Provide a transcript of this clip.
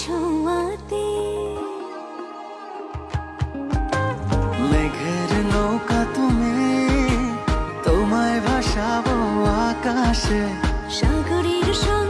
ছোঁয়াতে মেঘের নৌকা তুমি তোমায় ভাসাবো আকাশে সাগরের সঙ্গে